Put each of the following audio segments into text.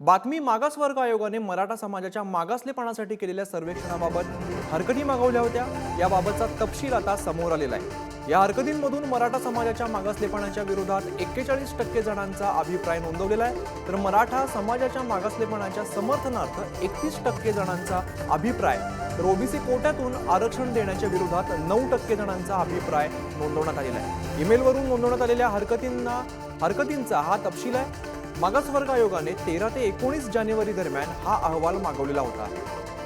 बातमी मागासवर्ग आयोगाने मराठा समाजाच्या मागासलेपणासाठी केलेल्या सर्वेक्षणाबाबत हरकती मागवल्या होत्या. याबाबतचा तपशील आता समोर आलेला आहे. या हरकतींमधून मराठा समाजाच्या मागासलेपणाच्या विरोधात एक्केचाळीस टक्के जणांचा अभिप्राय नोंदवलेला आहे. तर मराठा समाजाच्या मागासलेपणाच्या समर्थनार्थ एकतीस टक्के जणांचा अभिप्राय तर ओबीसी कोट्यातून आरक्षण देण्याच्या विरोधात नऊ टक्के जणांचा अभिप्राय नोंदवण्यात आलेला आहे. ईमेलवरून नोंदवण्यात आलेल्या हरकतींना हरकतींचा हा तपशील आहे. मागासवर्ग आयोगाने तेरा ते एकोणीस जानेवारी दरम्यान हा अहवाल मागवलेला होता.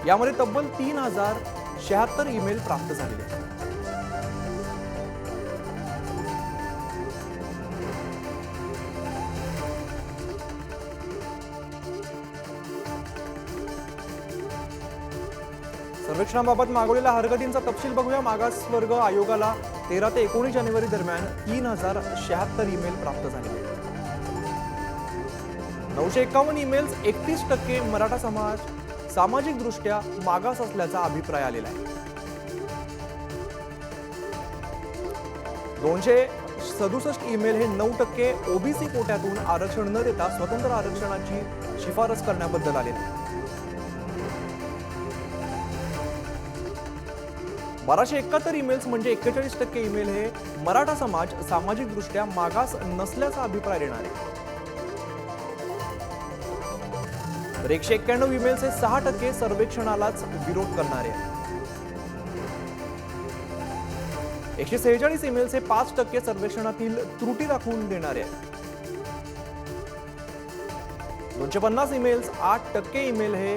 यामध्ये तब्बल तीन हजार शहात्तर ईमेल प्राप्त झालेले सर्वेक्षणाबाबत मागवलेल्या हरकतींचा तपशील बघूया. मागासवर्ग आयोगाला तेरा ते एकोणीस जानेवारी दरम्यान तीन हजार शहात्तर ईमेल प्राप्त झालेले आहेत. नऊशे एकावन्न ईमेल्स एकतीस टक्के मराठा समाज सामाजिक दृष्ट्या मागास असल्याचा अभिप्राय आलेला आहे. दोनशे सदुसष्ट ईमेल हे नऊ टक्के ओबीसी कोट्यातून आरक्षण न देता स्वतंत्र आरक्षणाची शिफारस करण्याबद्दल आले. बाराशे एकाहत्तर ईमेल्स म्हणजे एक्केचाळीस टक्के ईमेल हे मराठा समाज सामाजिकदृष्ट्या मागास नसल्याचा अभिप्राय देणार. तर एकशे एक्क्याण्णव ईमेल्स हे सहा टक्के सर्वेक्षणालाच विरोध करणारे. एकशे सेहेचाळीस ईमेल्स हे पाच टक्के सर्वेक्षणातील त्रुटी दाखवून देणारे. आहेत दोनशे पन्नास ईमेल्स आठ टक्के ईमेल हे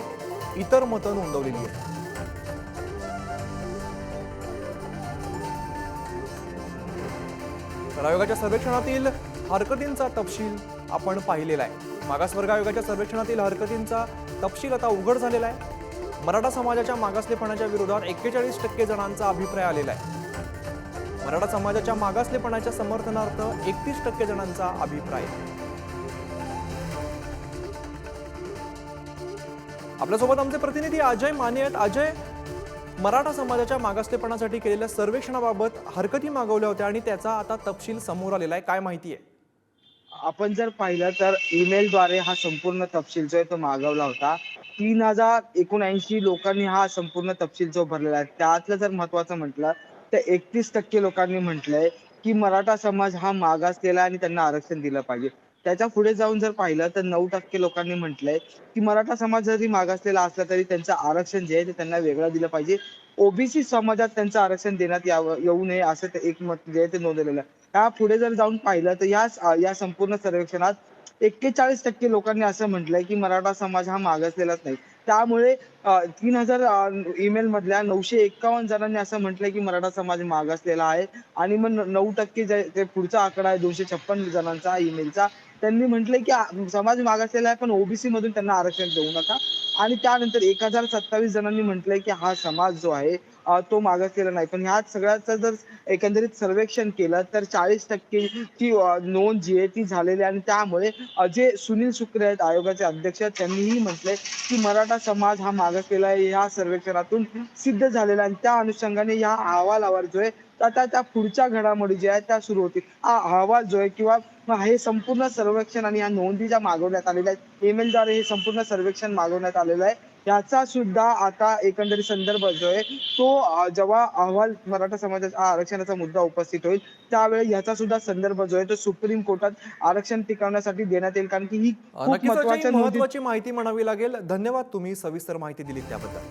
इतर मतं नोंदवलेली आहेत. तर आयोगाच्या सर्वेक्षणातील हरकतींचा तपशील आपण पाहिलेला आहे. मागासवर्ग आयोगाच्या सर्वेक्षणातील हरकतींचा तपशील आता उघड झालेला आहे. मराठा समाजाच्या मागासलेपणाच्या विरोधात एक्केचाळीस टक्के जणांचा अभिप्राय आलेला आहे. मराठा समाजाच्या मागासलेपणाच्या समर्थनार्थ एकतीस टक्के जणांचा अभिप्राय आपल्यासोबत आमचे प्रतिनिधी अजय माने आहेत. अजय मराठा समाजाच्या मागासलेपणासाठी केलेल्या सर्वेक्षणाबाबत हरकती मागवल्या होत्या आणि त्याचा आता तपशील समोर आलेला आहे. काय माहिती आहे? आपण जर पाहिलं तर ईमेल द्वारे हा संपूर्ण तपशील जो आहे तो मागवला होता तीन हजार एकोणऐंशी लोकांनी हा संपूर्ण तपशील जो भरलेला आहे त्यातलं जर महत्वाचं म्हटलं तर एकतीस टक्के लोकांनी म्हटलंय की मराठा समाज हा मागासलेला आहे आणि त्यांना आरक्षण दिलं पाहिजे. त्याच्या पुढे जाऊन जर पाहिलं तर नऊ टक्के लोकांनी म्हटलंय की मराठा समाज जरी मागासलेला असला तरी त्यांचं आरक्षण जे आहे ते त्यांना वेगळं दिलं पाहिजे. ओबीसी समाजात त्यांचं आरक्षण देण्यात यावं येऊ नये असं ते एक मत जे आहे ते नोंदवलेलं आहे. त्या पुढे जर जाऊन पाहिलं तर या या संपूर्ण सर्वेक्षणात एक्केचाळीस टक्के लोकांनी असं म्हटलंय की मराठा समाज हा मागासलेलाच नाही. त्यामुळे तीन हजार ईमेल मधल्या नऊशे एक्कावन्न जणांनी असं म्हटलंय की मराठा समाज मागासलेला आहे. आणि मग नऊ टक्के जे पुढचा आकडा आहे दोनशे छप्पन जणांचा ईमेलचा त्यांनी म्हटलंय की समाज मागासलेला आहे पण ओबीसी मधून त्यांना आरक्षण देऊ नका. आणि त्यानंतर एक हजार सत्तावीस जणांनी म्हटलंय की हा समाज जो आहे तो तो मागासलेला नाही. पण ह्या सगळ्याचं जर एकंदरीत सर्वेक्षण केलं तर चाळीस टक्के ची नोंद जी आहे ती झालेली आणि त्यामुळे जे सुनील शुक्रे आहेत आयोगाचे अध्यक्ष. त्यांनीही म्हटलंय की मराठा समाज हा मागासलेला आहे या सर्वेक्षणातून सिद्ध झालेला आहे. आणि त्या अनुषंगाने या अहवालावर जो आहे आता त्या पुढच्या घडामोडी ज्या आहेत त्या सुरू होतील. हा अहवाल जो आहे किंवा हे संपूर्ण सर्वेक्षण आणि या नोंदी ज्या मागवण्यात आलेल्या आहेत ईमेल द्वारे हे संपूर्ण सर्वेक्षण मागवण्यात आलेलं आहे. याचा सुद्धा आता एकंदरीत संदर्भ जो आहे तो जेव्हा अहवाल मराठा समाजाचा आरक्षणाचा मुद्दा उपस्थित होईल त्यावेळी याचा सुद्धा संदर्भ जो आहे तो सुप्रीम कोर्टात आरक्षण टिकवण्यासाठी देण्यात येईल. कारण की ही महत्वाची माहिती म्हणावी लागेल. धन्यवाद तुम्ही सविस्तर माहिती दिली त्याबद्दल.